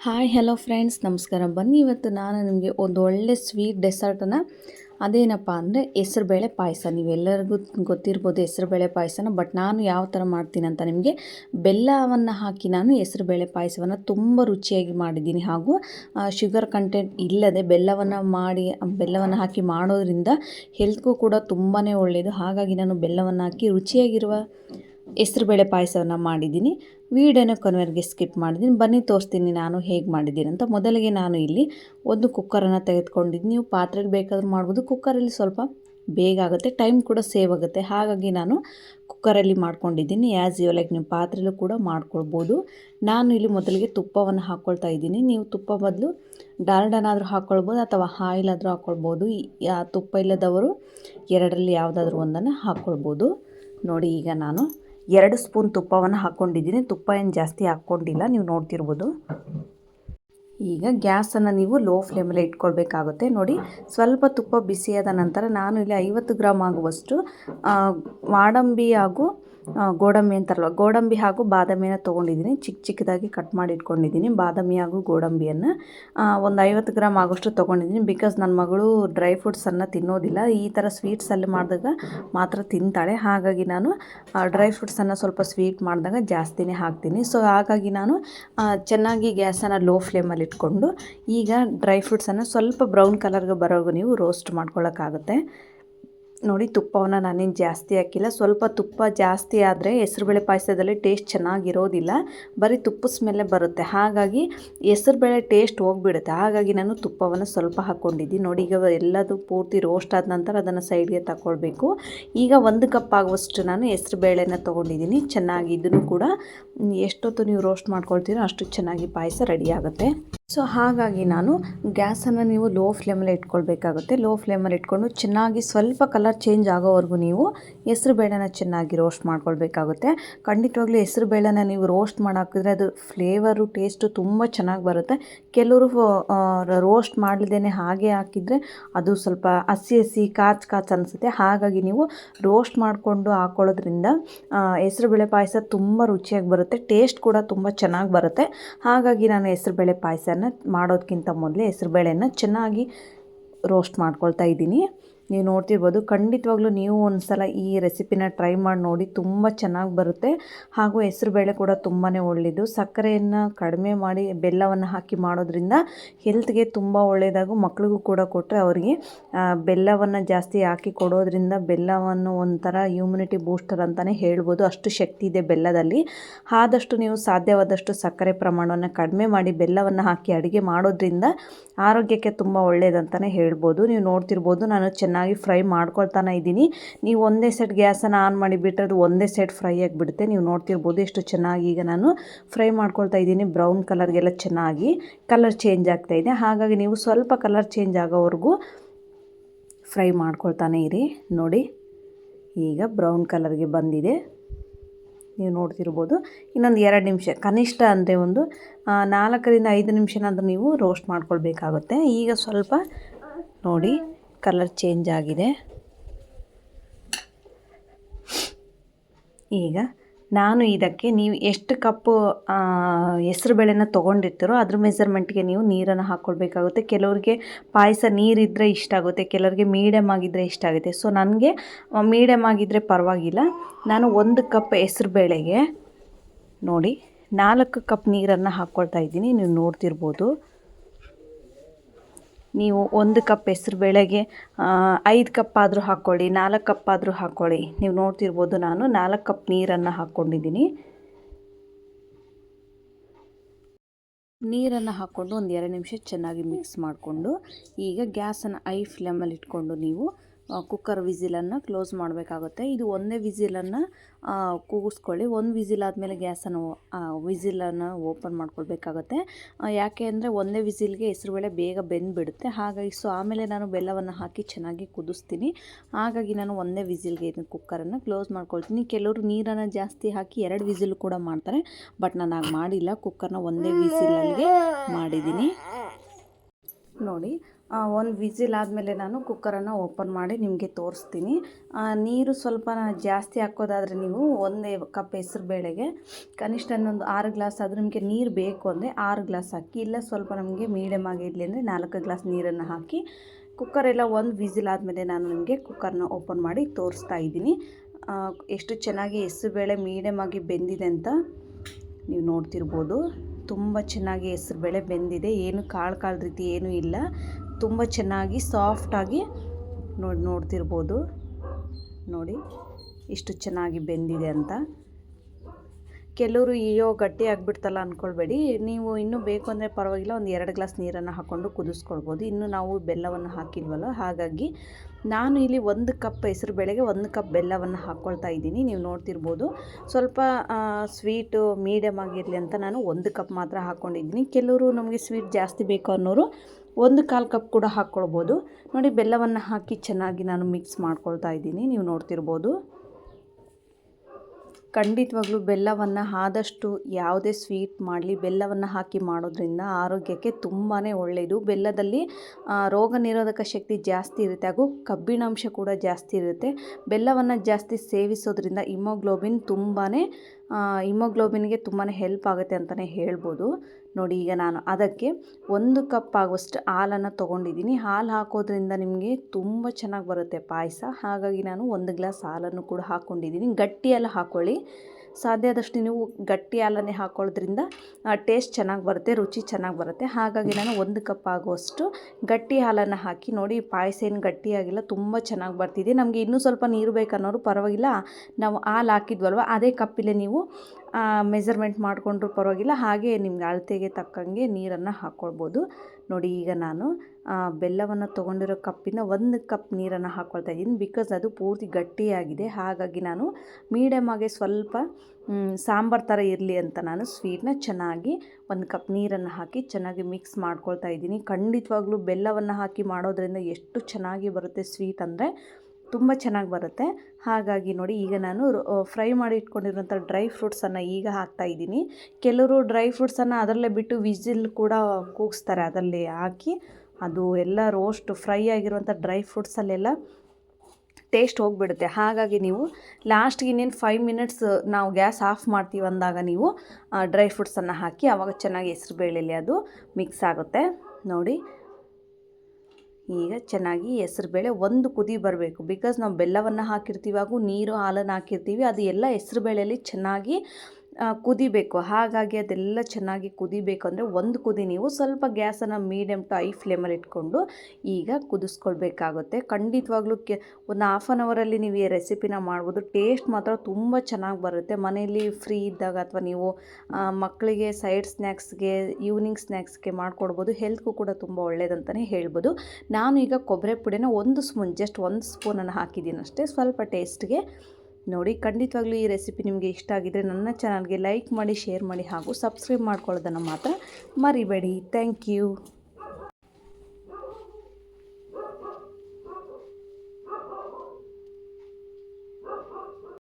Hi hello friends ನಮಸ್ಕಾರ. ಬನ್ನಿ, ಇವತ್ತು ನಾನು ನಿಮಗೆ ಒಂದು ಒಳ್ಳೆ ಸ್ವೀಟ್ ಡೆಸರ್ಟನ್ನು ಅದೇನಪ್ಪ ಅಂದರೆ ಹೆಸರುಬೇಳೆ ಪಾಯಸ. ನೀವೆಲ್ಲರಿಗೂ ಗೊತ್ತಿರ್ಬೋದು ಹೆಸರುಬೇಳೆ ಪಾಯಸನ ಬಟ್ ನಾನು ಯಾವ ಥರ ಮಾಡ್ತೀನಿ ಅಂತ ನಿಮಗೆ ಬೆಲ್ಲವನ್ನು ಹಾಕಿ ನಾನು ಹೆಸರುಬೇಳೆ ಪಾಯಸವನ್ನು ತುಂಬ ರುಚಿಯಾಗಿ ಮಾಡಿದ್ದೀನಿ. ಹಾಗೂ ಶುಗರ್ ಕಂಟೆಂಟ್ ಇಲ್ಲದೆ ಬೆಲ್ಲವನ್ನು ಮಾಡಿ, ಬೆಲ್ಲವನ್ನು ಹಾಕಿ ಮಾಡೋದ್ರಿಂದ ಹೆಲ್ತ್ಗೂ ಕೂಡ ತುಂಬಾ ಒಳ್ಳೆಯದು ಹಾಗಾಗಿ ನಾನು ಬೆಲ್ಲವನ್ನು ಹಾಕಿ ರುಚಿಯಾಗಿರುವ ಹೆಸ್ರುಬೇಳೆ ಪಾಯಸವನ್ನು ಮಾಡಿದ್ದೀನಿ. ವೀಡಿಯೋನ ಕೊನೆವರೆಗೆ ಸ್ಕಿಪ್ ಮಾಡಿದ್ದೀನಿ. ಬನ್ನಿ, ತೋರಿಸ್ತೀನಿ ನಾನು ಹೇಗೆ ಮಾಡಿದ್ದೀನಿ ಅಂತ. ಮೊದಲಿಗೆ ನಾನು ಇಲ್ಲಿ ಒಂದು ಕುಕ್ಕರನ್ನು ತೆಗೆದುಕೊಂಡಿದ್ದೀನಿ. ನೀವು ಪಾತ್ರೆಗೆ ಬೇಕಾದರೂ ಮಾಡ್ಬೋದು. ಕುಕ್ಕರಲ್ಲಿ ಸ್ವಲ್ಪ ಬೇಗ ಆಗುತ್ತೆ. ಟೈಮ್ ಕೂಡ ಸೇವ್ ಆಗುತ್ತೆ. ಹಾಗಾಗಿ ನಾನು ಕುಕ್ಕರಲ್ಲಿ ಮಾಡ್ಕೊಂಡಿದ್ದೀನಿ. ಆ್ಯಸ್ ಯು ಲೈಕ್ ನೀವು ಪಾತ್ರೆಯಲ್ಲೂ ಕೂಡ ಮಾಡ್ಕೊಳ್ಬೋದು. ನಾನು ಇಲ್ಲಿ ಮೊದಲಿಗೆ ತುಪ್ಪವನ್ನು ಹಾಕ್ಕೊಳ್ತಾ ಇದ್ದೀನಿ. ನೀವು ತುಪ್ಪ ಬದಲು ಡಾಲ್ಡನಾದರೂ ಹಾಕ್ಕೊಳ್ಬೋದು ಅಥವಾ ಆಯಿಲ್ ಆದರೂ ಹಾಕ್ಕೊಳ್ಬೋದು ತುಪ್ಪ ಇಲ್ಲದವರು ಎರಡರಲ್ಲಿ ಯಾವುದಾದ್ರೂ ಒಂದನ್ನು ಹಾಕ್ಕೊಳ್ಬೋದು ನೋಡಿ, ಈಗ ನಾನು ಎರಡು ಸ್ಪೂನ್ ತುಪ್ಪವನ್ನು ಹಾಕ್ಕೊಂಡಿದ್ದೀನಿ. ತುಪ್ಪ ಏನು ಜಾಸ್ತಿ ಹಾಕ್ಕೊಂಡಿಲ್ಲ, ನೀವು ನೋಡ್ತಿರ್ಬೋದು. ಈಗ ಗ್ಯಾಸನ್ನು ನೀವು ಲೋ ಫ್ಲೇಮಲ್ಲಿ ಇಟ್ಕೊಳ್ಬೇಕಾಗುತ್ತೆ. ನೋಡಿ, ಸ್ವಲ್ಪ ತುಪ್ಪ ಬಿಸಿಯಾದ ನಂತರ ನಾನು ಇಲ್ಲಿ ಐವತ್ತು ಗ್ರಾಮ್ ಆಗುವಷ್ಟು ವಾಡಂಬಿ ಹಾಗೂ ಗೋಡಂಬಿ ಅಂತಾರಲ್ವ? ಗೋಡಂಬಿ ಹಾಗೂ ಬಾದಾಮಿನ ತೊಗೊಂಡಿದ್ದೀನಿ. ಚಿಕ್ಕ ಚಿಕ್ಕದಾಗಿ ಕಟ್ ಮಾಡಿ ಇಟ್ಕೊಂಡಿದ್ದೀನಿ ಬಾದಾಮಿ ಹಾಗೂ ಗೋಡಂಬಿಯನ್ನು ಒಂದು ಐವತ್ತು ಗ್ರಾಮ್ ಆಗೋಷ್ಟು ತೊಗೊಂಡಿದ್ದೀನಿ. ಬಿಕಾಸ್ ನನ್ನ ಮಗಳು ಡ್ರೈ ಫ್ರೂಟ್ಸನ್ನು ತಿನ್ನೋದಿಲ್ಲ. ಈ ಥರ ಸ್ವೀಟ್ಸಲ್ಲಿ ಮಾಡಿದಾಗ ಮಾತ್ರ ತಿಂತಾಳೆ. ಹಾಗಾಗಿ ನಾನು ಡ್ರೈ ಫ್ರೂಟ್ಸನ್ನು ಸ್ವಲ್ಪ ಸ್ವೀಟ್ ಮಾಡಿದಾಗ ಜಾಸ್ತಿನೇ ಹಾಕ್ತೀನಿ. ಸೊ ಹಾಗಾಗಿ ನಾನು ಚೆನ್ನಾಗಿ ಗ್ಯಾಸನ್ನು ಲೋ ಫ್ಲೇಮಲ್ಲಿ ಇಟ್ಕೊಂಡು ಈಗ ಡ್ರೈ ಫ್ರೂಟ್ಸನ್ನು ಸ್ವಲ್ಪ ಬ್ರೌನ್ ಕಲರ್ಗೆ ಬರೋವಾಗ ನೀವು ರೋಸ್ಟ್ ಮಾಡ್ಕೊಳ್ಳೋಕ್ಕಾಗುತ್ತೆ ನೋಡಿ ತುಪ್ಪವನ್ನು ನಾನೇನು ಜಾಸ್ತಿ ಹಾಕಿಲ್ಲ. ಸ್ವಲ್ಪ ತುಪ್ಪ ಜಾಸ್ತಿ ಆದರೆ ಹೆಸರುಬೇಳೆ ಪಾಯಸದಲ್ಲಿ ಟೇಸ್ಟ್ ಚೆನ್ನಾಗಿರೋದಿಲ್ಲ. ಬರೀ ತುಪ್ಪ ಸ್ಮೆಲ್ಲೇ ಬರುತ್ತೆ. ಹಾಗಾಗಿ ಹೆಸರುಬೇಳೆ ಟೇಸ್ಟ್ ಹೋಗಿಬಿಡುತ್ತೆ. ಹಾಗಾಗಿ ನಾನು ತುಪ್ಪವನ್ನು ಸ್ವಲ್ಪ ಹಾಕ್ಕೊಂಡಿದ್ದೀನಿ ನೋಡಿ ಈಗ ಎಲ್ಲದು ಪೂರ್ತಿ ರೋಸ್ಟ್ ಆದ ನಂತರ ಅದನ್ನು ಸೈಡ್ಗೆ ತಗೊಳ್ಬೇಕು ಈಗ ಒಂದು ಕಪ್ ಆಗುವಷ್ಟು ನಾನು ಹೆಸರುಬೇಳೆನ ತೊಗೊಂಡಿದ್ದೀನಿ. ಚೆನ್ನಾಗಿ ಇದನ್ನು ಕೂಡ ಎಷ್ಟೊತ್ತು ನೀವು ರೋಸ್ಟ್ ಮಾಡ್ಕೊಳ್ತೀರೋ ಅಷ್ಟು ಚೆನ್ನಾಗಿ ಪಾಯಸ ರೆಡಿ ಆಗುತ್ತೆ. ಸೊ ಹಾಗಾಗಿ ನಾನು ಗ್ಯಾಸನ್ನು ನೀವು ಲೋ ಫ್ಲೇಮಲ್ಲಿ ಇಟ್ಕೊಳ್ಬೇಕಾಗುತ್ತೆ. ಲೋ ಫ್ಲೇಮಲ್ಲಿ ಇಟ್ಕೊಂಡು ಚೆನ್ನಾಗಿ ಸ್ವಲ್ಪ ಕಲರ್ ಚೇಂಜ್ ಆಗೋವರೆಗೂ ನೀವು ಹೆಸ್ರು ಬೇಳೆನ ಚೆನ್ನಾಗಿ ರೋಸ್ಟ್ ಮಾಡ್ಕೊಳ್ಬೇಕಾಗುತ್ತೆ. ಖಂಡಿತವಾಗ್ಲೂ ಹೆಸ್ರು ಬೇಳೆನ ನೀವು ರೋಸ್ಟ್ ಮಾಡಾಕಿದ್ರೆ ಅದು ಫ್ಲೇವರು, ಟೇಸ್ಟು ತುಂಬ ಚೆನ್ನಾಗಿ ಬರುತ್ತೆ. ಕೆಲವರು ರೋಸ್ಟ್ ಮಾಡಲಿದ್ದೇನೆ ಹಾಗೆ ಹಾಕಿದರೆ ಅದು ಸ್ವಲ್ಪ ಹಸಿ ಹಸಿ ಕಾಚ್ ಕಾಚ್ ಅನಿಸುತ್ತೆ. ಹಾಗಾಗಿ ನೀವು ರೋಸ್ಟ್ ಮಾಡಿಕೊಂಡು ಹಾಕ್ಕೊಳ್ಳೋದ್ರಿಂದ ಹೆಸ್ರುಬೇಳೆ ಪಾಯಸ ತುಂಬ ರುಚಿಯಾಗಿ ಬರುತ್ತೆ. ಟೇಸ್ಟ್ ಕೂಡ ತುಂಬ ಚೆನ್ನಾಗಿ ಬರುತ್ತೆ. ಹಾಗಾಗಿ ನಾನು ಹೆಸ್ರುಬೇಳೆ ಪಾಯಸ ಮಾಡೋದಕ್ಕಿಂತ ಮೊದಲೇ ಹೆಸರುಬೇಳೆನ ಚೆನ್ನಾಗಿ ರೋಸ್ಟ್ ಮಾಡ್ಕೊಳ್ತಾ ಇದ್ದೀನಿ. ನೀವು ನೋಡ್ತಿರ್ಬೋದು. ಖಂಡಿತವಾಗ್ಲೂ ನೀವು ಒಂದು ಸಲ ಈ ರೆಸಿಪಿನ ಟ್ರೈ ಮಾಡಿ ನೋಡಿ, ತುಂಬ ಚೆನ್ನಾಗಿ ಬರುತ್ತೆ. ಹಾಗೂ ಹೆಸರುಬೇಳೆ ಕೂಡ ತುಂಬಾ ಒಳ್ಳೆಯದು ಸಕ್ಕರೆಯನ್ನು ಕಡಿಮೆ ಮಾಡಿ ಬೆಲ್ಲವನ್ನು ಹಾಕಿ ಮಾಡೋದ್ರಿಂದ ಹೆಲ್ತ್ಗೆ ತುಂಬ ಒಳ್ಳೆಯದಾಗು ಮಕ್ಳಿಗೂ ಕೂಡ ಕೊಟ್ಟರೆ ಅವರಿಗೆ ಬೆಲ್ಲವನ್ನು ಜಾಸ್ತಿ ಹಾಕಿ ಕೊಡೋದ್ರಿಂದ ಬೆಲ್ಲವನ್ನು ಒಂಥರ ಇಮ್ಯುನಿಟಿ ಬೂಸ್ಟರ್ ಅಂತಲೇ ಹೇಳ್ಬೋದು. ಅಷ್ಟು ಶಕ್ತಿ ಇದೆ ಬೆಲ್ಲದಲ್ಲಿ. ಆದಷ್ಟು ನೀವು ಸಾಧ್ಯವಾದಷ್ಟು ಸಕ್ಕರೆ ಪ್ರಮಾಣವನ್ನು ಕಡಿಮೆ ಮಾಡಿ ಬೆಲ್ಲವನ್ನು ಹಾಕಿ ಅಡುಗೆ ಮಾಡೋದ್ರಿಂದ ಆರೋಗ್ಯಕ್ಕೆ ತುಂಬ ಒಳ್ಳೆಯದಂತಲೇ ಹೇಳ್ಬೋದು. ನೀವು ನೋಡ್ತಿರ್ಬೋದು. ನಾನು ಚೆನ್ನಾಗಿ ಚೆನ್ನಾಗಿ ಫ್ರೈ ಮಾಡ್ಕೊಳ್ತಾನೆ ಇದ್ದೀನಿ. ನೀವು ಒಂದೇ ಸೆಟ್ ಗ್ಯಾಸನ್ನು ಆನ್ ಮಾಡಿ ಬಿಟ್ಟರೆ ಅದು ಒಂದೇ ಸೆಟ್ ಫ್ರೈ ಆಗಿಬಿಡುತ್ತೆ. ನೀವು ನೋಡ್ತಿರ್ಬೋದು ಎಷ್ಟು ಚೆನ್ನಾಗಿ ಈಗ ನಾನು ಫ್ರೈ ಮಾಡ್ಕೊಳ್ತಾ ಇದ್ದೀನಿ. ಬ್ರೌನ್ ಕಲರ್ಗೆಲ್ಲ ಚೆನ್ನಾಗಿ ಕಲರ್ ಚೇಂಜ್ ಆಗ್ತಾ ಇದೆ. ಹಾಗಾಗಿ ನೀವು ಸ್ವಲ್ಪ ಕಲರ್ ಚೇಂಜ್ ಆಗೋವರೆಗೂ ಫ್ರೈ ಮಾಡ್ಕೊಳ್ತಾನೆ ಇರಿ. ನೋಡಿ, ಈಗ ಬ್ರೌನ್ ಕಲರ್ಗೆ ಬಂದಿದೆ. ನೀವು ನೋಡ್ತಿರ್ಬೋದು. ಇನ್ನೊಂದು ಎರಡು ನಿಮಿಷ, ಕನಿಷ್ಠ ಅಂದರೆ ಒಂದು ನಾಲ್ಕರಿಂದ ಐದು ನಿಮಿಷನಾದರೂ ನೀವು ರೋಸ್ಟ್ ಮಾಡ್ಕೊಳ್ಬೇಕಾಗುತ್ತೆ. ಈಗ ಸ್ವಲ್ಪ ನೋಡಿ ಕಲರ್ ಚೇಂಜ್ ಆಗಿದೆ. ಈಗ ನಾನು ಇದಕ್ಕೆ ನೀವು ಎಷ್ಟು ಕಪ್ಪು ಹೆಸ್ರು ಬೇಳೆನ ತೊಗೊಂಡಿರ್ತೀರೋ ಅದ್ರ ಮೆಸರ್ಮೆಂಟ್ಗೆ ನೀವು ನೀರನ್ನು ಹಾಕ್ಕೊಳ್ಬೇಕಾಗುತ್ತೆ ಕೆಲವ್ರಿಗೆ ಪಾಯಸ ನೀರಿದ್ದರೆ ಇಷ್ಟ ಆಗುತ್ತೆ, ಕೆಲವರಿಗೆ ಮೀಡಿಯಮ್ ಆಗಿದ್ದರೆ ಇಷ್ಟ ಆಗುತ್ತೆ. ಸೊ ನನಗೆ ಮೀಡಿಯಮ್ ಆಗಿದ್ದರೆ ಪರವಾಗಿಲ್ಲ. ನಾನು ಒಂದು ಕಪ್ ಹೆಸ್ರು ಬೇಳೆಗೆ ನೋಡಿ, ನಾಲ್ಕು ಕಪ್ ನೀರನ್ನು ಹಾಕ್ಕೊಳ್ತಾ ಇದ್ದೀನಿ. ನೀವು ನೋಡ್ತಿರ್ಬೋದು. ನೀವು ಒಂದು ಕಪ್ ಹೆಸ್ರು ಬೇಳೆಗೆ ಐದು ಕಪ್ ಆದರೂ ಹಾಕ್ಕೊಳ್ಳಿ, ನಾಲ್ಕು ಕಪ್ ಆದರೂ ಹಾಕ್ಕೊಳ್ಳಿ. ನೀವು ನೋಡ್ತಿರ್ಬೋದು ನಾನು ನಾಲ್ಕು ಕಪ್ ನೀರನ್ನು ಹಾಕ್ಕೊಂಡಿದ್ದೀನಿ. ನೀರನ್ನು ಹಾಕ್ಕೊಂಡು ಒಂದು ಎರಡು ನಿಮಿಷ ಚೆನ್ನಾಗಿ ಮಿಕ್ಸ್ ಮಾಡಿಕೊಂಡು, ಈಗ ಗ್ಯಾಸನ್ನು ಐ ಫ್ಲೇಮಲ್ಲಿ ಇಟ್ಕೊಂಡು ನೀವು ಕುಕ್ಕರ್ ವಿಸಿಲನ್ನು ಕ್ಲೋಸ್ ಮಾಡಬೇಕಾಗುತ್ತೆ. ಇದು ಒಂದೇ ವಿಸಿಲನ್ನು ಕೂಗಿಸ್ಕೊಳ್ಳಿ. ಒಂದು ವಿಸಿಲ್ ಆದಮೇಲೆ ಗ್ಯಾಸನ್ನು ವಿಸಿಲನ್ನು ಓಪನ್ ಮಾಡ್ಕೊಳ್ಬೇಕಾಗುತ್ತೆ. ಯಾಕೆ ಅಂದರೆ ಒಂದೇ ವಿಸಿಲ್ಗೆ ಹೆಸರುಬೇಳೆ ಬೇಗ ಬೆಂದುಬಿಡುತ್ತೆ. ಹಾಗಾಗಿ ಸೊ, ಆಮೇಲೆ ನಾನು ಬೆಲ್ಲವನ್ನು ಹಾಕಿ ಚೆನ್ನಾಗಿ ಕುದಿಸ್ತೀನಿ. ಹಾಗಾಗಿ ನಾನು ಒಂದೇ ವಿಸಿಲ್ಗೆ ಇದನ್ನು ಕುಕ್ಕರನ್ನು ಕ್ಲೋಸ್ ಮಾಡ್ಕೊಳ್ತೀನಿ. ಕೆಲವರು ನೀರನ್ನು ಜಾಸ್ತಿ ಹಾಕಿ ಎರಡು ವಿಸಿಲ್ ಕೂಡ ಮಾಡ್ತಾರೆ. ಬಟ್ ನಾನು ಹಾಗೆ ಮಾಡಿಲ್ಲ. ಕುಕ್ಕರ್ನ ಒಂದೇ ವಿಸಿಲಲ್ಲಿಗೆ ಮಾಡಿದ್ದೀನಿ. ನೋಡಿ ಒಂದು ವಿಸಿಲ್ ಆದಮೇಲೆ ನಾನು ಕುಕ್ಕರನ್ನು ಓಪನ್ ಮಾಡಿ ನಿಮಗೆ ತೋರಿಸ್ತೀನಿ. ನೀರು ಸ್ವಲ್ಪ ಜಾಸ್ತಿ ಹಾಕೋದಾದರೆ ನೀವು ಒಂದೇ ಕಪ್ ಹೆಸ್ರು ಬೇಳೆಗೆ, ಕನಿಷ್ಠ ಒಂದು ಆರು ಗ್ಲಾಸ್ ಆದರೂ ನಿಮಗೆ ನೀರು ಬೇಕು ಅಂದರೆ ಆರು ಗ್ಲಾಸ್ ಹಾಕಿ, ಇಲ್ಲ ಸ್ವಲ್ಪ ನಮಗೆ ಮೀಡಿಯಮ್ ಆಗಿ ಇರಲಿ ಅಂದರೆ ನಾಲ್ಕು ಗ್ಲಾಸ್ ನೀರನ್ನು ಹಾಕಿ ಕುಕ್ಕರ್ ಎಲ್ಲ ಒಂದು ವಿಸಿಲ್ ಆದಮೇಲೆ ನಾನು ನಿಮಗೆ ಕುಕ್ಕರ್ನ ಓಪನ್ ಮಾಡಿ ತೋರಿಸ್ತಾ ಇದ್ದೀನಿ. ಎಷ್ಟು ಚೆನ್ನಾಗಿ ಹೆಸರುಬೇಳೆ ಮೀಡಿಯಮ್ ಆಗಿ ಬೆಂದಿದೆ ಅಂತ. ನೀವು ನೋಡ್ತಿರ್ಬೋದು. ತುಂಬ ಚೆನ್ನಾಗಿ ಹೆಸರುಬೇಳೆ ಬೆಂದಿದೆ. ಏನು ಕಾಳು ಕಾಳು ರೀತಿ ಏನೂ ಇಲ್ಲ. ತುಂಬ ಚೆನ್ನಾಗಿ ಸಾಫ್ಟಾಗಿ ನೋಡಿ, ನೋಡ್ತಿರ್ಬೋದು. ನೋಡಿ, ಇಷ್ಟು ಚೆನ್ನಾಗಿ ಬೆಂದಿದೆ ಅಂತ. ಕೆಲವರು ಅಯ್ಯೋ ಗಟ್ಟಿ ಆಗಿಬಿಡ್ತಲ್ಲ ಅಂದ್ಕೊಳ್ಬೇಡಿ ನೀವು ಇನ್ನೂ ಬೇಕು ಅಂದರೆ ಪರವಾಗಿಲ್ಲ, ಒಂದು ಎರಡು ಗ್ಲಾಸ್ ನೀರನ್ನು ಹಾಕ್ಕೊಂಡು ಕುದಿಸ್ಕೊಳ್ಬೋದು. ಇನ್ನು ನಾವು ಬೆಲ್ಲವನ್ನು ಹಾಕಿಲ್ವಲ್ಲ, ಹಾಗಾಗಿ ನಾನು ಇಲ್ಲಿ ಒಂದು ಕಪ್ ಹೆಸರು ಬೇಳೆಗೆ ಒಂದು ಕಪ್ ಬೆಲ್ಲವನ್ನು ಹಾಕ್ಕೊಳ್ತಾ ಇದ್ದೀನಿ. ನೀವು ನೋಡ್ತಿರ್ಬೋದು, ಸ್ವಲ್ಪ ಸ್ವೀಟು ಮೀಡಿಯಮ್ ಆಗಿರಲಿ ಅಂತ ನಾನು ಒಂದು ಕಪ್ ಮಾತ್ರ ಹಾಕ್ಕೊಂಡಿದ್ದೀನಿ ಕೆಲವರು ನಮಗೆ ಸ್ವೀಟ್ ಜಾಸ್ತಿ ಬೇಕು ಅನ್ನೋರು ಒಂದು ಕಾಲು ಕಪ್ ಕೂಡ ಹಾಕ್ಕೊಳ್ಬೋದು ನೋಡಿ, ಬೆಲ್ಲವನ್ನು ಹಾಕಿ ಚೆನ್ನಾಗಿ ನಾನು ಮಿಕ್ಸ್ ಮಾಡ್ಕೊಳ್ತಾ ಇದ್ದೀನಿ. ನೀವು ನೋಡ್ತಿರ್ಬೋದು. ಖಂಡಿತವಾಗ್ಲೂ ಬೆಲ್ಲವನ್ನು ಆದಷ್ಟು ಯಾವುದೇ ಸ್ವೀಟ್ ಮಾಡಲಿ, ಬೆಲ್ಲವನ್ನು ಹಾಕಿ ಮಾಡೋದ್ರಿಂದ ಆರೋಗ್ಯಕ್ಕೆ ತುಂಬಾ ಒಳ್ಳೆಯದು ಬೆಲ್ಲದಲ್ಲಿ ರೋಗ ನಿರೋಧಕ ಶಕ್ತಿ ಜಾಸ್ತಿ ಇರುತ್ತೆ, ಹಾಗೂ ಕಬ್ಬಿಣಾಂಶ ಕೂಡ ಜಾಸ್ತಿ ಇರುತ್ತೆ. ಬೆಲ್ಲವನ್ನು ಜಾಸ್ತಿ ಸೇವಿಸೋದ್ರಿಂದ ಇಮೋಗ್ಲೋಬಿನ್ ತುಂಬಾ ಇಮೋಗ್ಲೋಬಿನ್ಗೆ ತುಂಬಾ ಹೆಲ್ಪ್ ಆಗುತ್ತೆ ಅಂತಲೇ ಹೇಳ್ಬೋದು. ನೋಡಿ, ಈಗ ನಾನು ಅದಕ್ಕೆ ಒಂದು ಕಪ್ ಆಗುವಷ್ಟು ಹಾಲನ್ನು ತೊಗೊಂಡಿದ್ದೀನಿ. ಹಾಲು ಹಾಕೋದ್ರಿಂದ ನಿಮಗೆ ತುಂಬ ಚೆನ್ನಾಗಿ ಬರುತ್ತೆ ಪಾಯಸ. ಹಾಗಾಗಿ ನಾನು ಒಂದು ಗ್ಲಾಸ್ ಹಾಲನ್ನು ಕೂಡ ಹಾಕ್ಕೊಂಡಿದ್ದೀನಿ ಗಟ್ಟಿ ಹಾಲು ಹಾಕ್ಕೊಳ್ಳಿ ಸಾಧ್ಯ ಆದಷ್ಟು ನೀವು ಗಟ್ಟಿ ಹಾಲನ್ನೇ ಹಾಕೊಳ್ಳೋದ್ರಿಂದ ಟೇಸ್ಟ್ ಚೆನ್ನಾಗಿ ಬರುತ್ತೆ, ರುಚಿ ಚೆನ್ನಾಗಿ ಬರುತ್ತೆ. ಹಾಗಾಗಿ ನಾನು ಒಂದು ಕಪ್ ಆಗುವಷ್ಟು ಗಟ್ಟಿ ಹಾಲನ್ನು ಹಾಕಿ ನೋಡಿ, ಪಾಯಸ ಏನು ಗಟ್ಟಿಯಾಗಿಲ್ಲ ತುಂಬ ಚೆನ್ನಾಗಿ ಬರ್ತಿದೆ. ನಮಗೆ ಇನ್ನೂ ಸ್ವಲ್ಪ ನೀರು ಬೇಕನ್ನೋರು ಪರವಾಗಿಲ್ಲ. ನಾವು ಹಾಲು ಹಾಕಿದ್ವಲ್ವ, ಅದೇ ಕಪ್ಪಿಲೆ ನೀವು ಮೆಜರ್ಮೆಂಟ್ ಮಾಡಿಕೊಂಡ್ರೂ ಪರವಾಗಿಲ್ಲ. ಹಾಗೆ ನಿಮ್ಗೆ ಅಳತೆಗೆ ತಕ್ಕಂಗೆ ನೀರನ್ನು ಹಾಕ್ಕೊಳ್ಬೋದು ನೋಡಿ ಈಗ ನಾನು ಬೆಲ್ಲವನ್ನು ತೊಗೊಂಡಿರೋ ಕಪ್ಪಿನ ಒಂದು ಕಪ್ ನೀರನ್ನು ಹಾಕ್ಕೊಳ್ತಾ ಇದ್ದೀನಿ. ಬಿಕಾಸ್ ಅದು ಪೂರ್ತಿ ಗಟ್ಟಿಯಾಗಿದೆ. ಹಾಗಾಗಿ ನಾನು ಮೀಡಿಯಮ್ ಆಗಿ ಸ್ವಲ್ಪ ಸಾಂಬಾರ್ ಥರ ಇರಲಿ ಅಂತ ನಾನು ಸ್ವೀಟ್ನ ಚೆನ್ನಾಗಿ ಒಂದು ಕಪ್ ನೀರನ್ನು ಹಾಕಿ ಚೆನ್ನಾಗಿ ಮಿಕ್ಸ್ ಮಾಡ್ಕೊಳ್ತಾ ಇದ್ದೀನಿ. ಖಂಡಿತವಾಗ್ಲೂ ಬೆಲ್ಲವನ್ನು ಹಾಕಿ ಮಾಡೋದ್ರಿಂದ ಎಷ್ಟು ಚೆನ್ನಾಗಿ ಬರುತ್ತೆ ಸ್ವೀಟ್ ಅಂದರೆ ತುಂಬ ಚೆನ್ನಾಗಿ ಬರುತ್ತೆ. ಹಾಗಾಗಿ ನೋಡಿ, ಈಗ ನಾನು ಫ್ರೈ ಮಾಡಿ ಇಟ್ಕೊಂಡಿರುವಂಥ ಡ್ರೈ ಫ್ರೂಟ್ಸನ್ನು ಈಗ ಹಾಕ್ತಾ ಇದ್ದೀನಿ. ಕೆಲವರು ಡ್ರೈ ಫ್ರೂಟ್ಸನ್ನು ಅದರಲ್ಲೇ ಬಿಟ್ಟು ವಿಜಿಲ್ ಕೂಡ ಕೂಗಿಸ್ತಾರೆ, ಅದರಲ್ಲಿ ಹಾಕಿ. ಅದು ಎಲ್ಲ ರೋಸ್ಟ್ ಫ್ರೈ ಆಗಿರುವಂಥ ಡ್ರೈ ಫ್ರೂಟ್ಸಲ್ಲೆಲ್ಲ ಟೇಸ್ಟ್ ಹೋಗಿಬಿಡುತ್ತೆ. ಹಾಗಾಗಿ ನೀವು ಲಾಸ್ಟ್ಗೆ ಇನ್ನೇನು ಫೈವ್ ಮಿನಿಟ್ಸ್ ನಾವು ಗ್ಯಾಸ್ ಆಫ್ ಮಾಡ್ತೀವಿ ಅಂದಾಗ ನೀವು ಡ್ರೈ ಫ್ರೂಟ್ಸನ್ನು ಹಾಕಿ ಆವಾಗ ಚೆನ್ನಾಗಿ ಹೆಸ್ರು ಬೇಳೆಯಲ್ಲಿ ಅದು ಮಿಕ್ಸ್ ಆಗುತ್ತೆ. ನೋಡಿ ಈಗ ಚೆನ್ನಾಗಿ ಹೆಸ್ರುಬೇಳೆ ಒಂದು ಕುದಿ ಬರಬೇಕು. ಬಿಕಾಸ್ ನಾವು ಬೆಲ್ಲವನ್ನು ಹಾಕಿರ್ತೀವಿ ಹಾಗೂ ನೀರು ಹಾಲನ್ನು ಹಾಕಿರ್ತೀವಿ ಅದು ಎಲ್ಲ ಹೆಸ್ರುಬೇಳೆಯಲ್ಲಿ ಚೆನ್ನಾಗಿ ಆ, ಕುದಿಬೇಕು. ಹಾಗಾಗಿ ಅದೆಲ್ಲ ಚೆನ್ನಾಗಿ ಕುದಿಬೇಕು ಅಂದರೆ ಒಂದು ಕುದಿ ನೀವು ಸ್ವಲ್ಪ ಗ್ಯಾಸನ್ನು ಮೀಡಿಯಮ್ ಟು ಐ ಫ್ಲೇಮಲ್ಲಿ ಇಟ್ಕೊಂಡು ಈಗ ಕುದಿಸ್ಕೊಳ್ಬೇಕಾಗುತ್ತೆ. ಖಂಡಿತವಾಗ್ಲೂ ಕೆ, ಒಂದು ಹಾಫ್ ಆನ್ ಅವರಲ್ಲಿ ನೀವು ಈ ರೆಸಿಪಿನ ಮಾಡ್ಬೋದು. ಟೇಸ್ಟ್ ಮಾತ್ರ ತುಂಬ ಚೆನ್ನಾಗಿ ಬರುತ್ತೆ. ಮನೆಯಲ್ಲಿ ಫ್ರೀ ಇದ್ದಾಗ ಅಥವಾ ನೀವು ಮಕ್ಕಳಿಗೆ ಸೈಡ್ ಸ್ನ್ಯಾಕ್ಸ್ಗೆ ಈವ್ನಿಂಗ್ ಸ್ನ್ಯಾಕ್ಸ್ಗೆ ಮಾಡಿಕೊಡ್ಬೋದು. ಹೆಲ್ತ್ಗೂ ಕೂಡ ತುಂಬ ಒಳ್ಳೆಯದಂತಲೇ ಹೇಳ್ಬೋದು. ನಾನು ಈಗ ಕೊಬ್ಬರಿ ಪುಡಿನ ಒಂದು ಸ್ಪೂನ್ ಜಸ್ಟ್ ಒಂದು ಸ್ಪೂನನ್ನು ಹಾಕಿದ್ದೀನಷ್ಟೇ ಸ್ವಲ್ಪ ಟೇಸ್ಟ್ಗೆ ನೋಡಿ, ಖಂಡಿತವಾಗ್ಲೂ ಈ ರೆಸಿಪಿ ನಿಮಗೆ ಇಷ್ಟ ಆಗಿದ್ದರೆ ನನ್ನ ಚಾನಲ್ಗೆ ಲೈಕ್ ಮಾಡಿ ಶೇರ್ ಮಾಡಿ ಹಾಗೂ ಸಬ್ಸ್ಕ್ರೈಬ್ ಮಾಡ್ಕೊಳ್ಳೋದನ್ನು ಮಾತ್ರ ಮರಿಬೇಡಿ. Thank you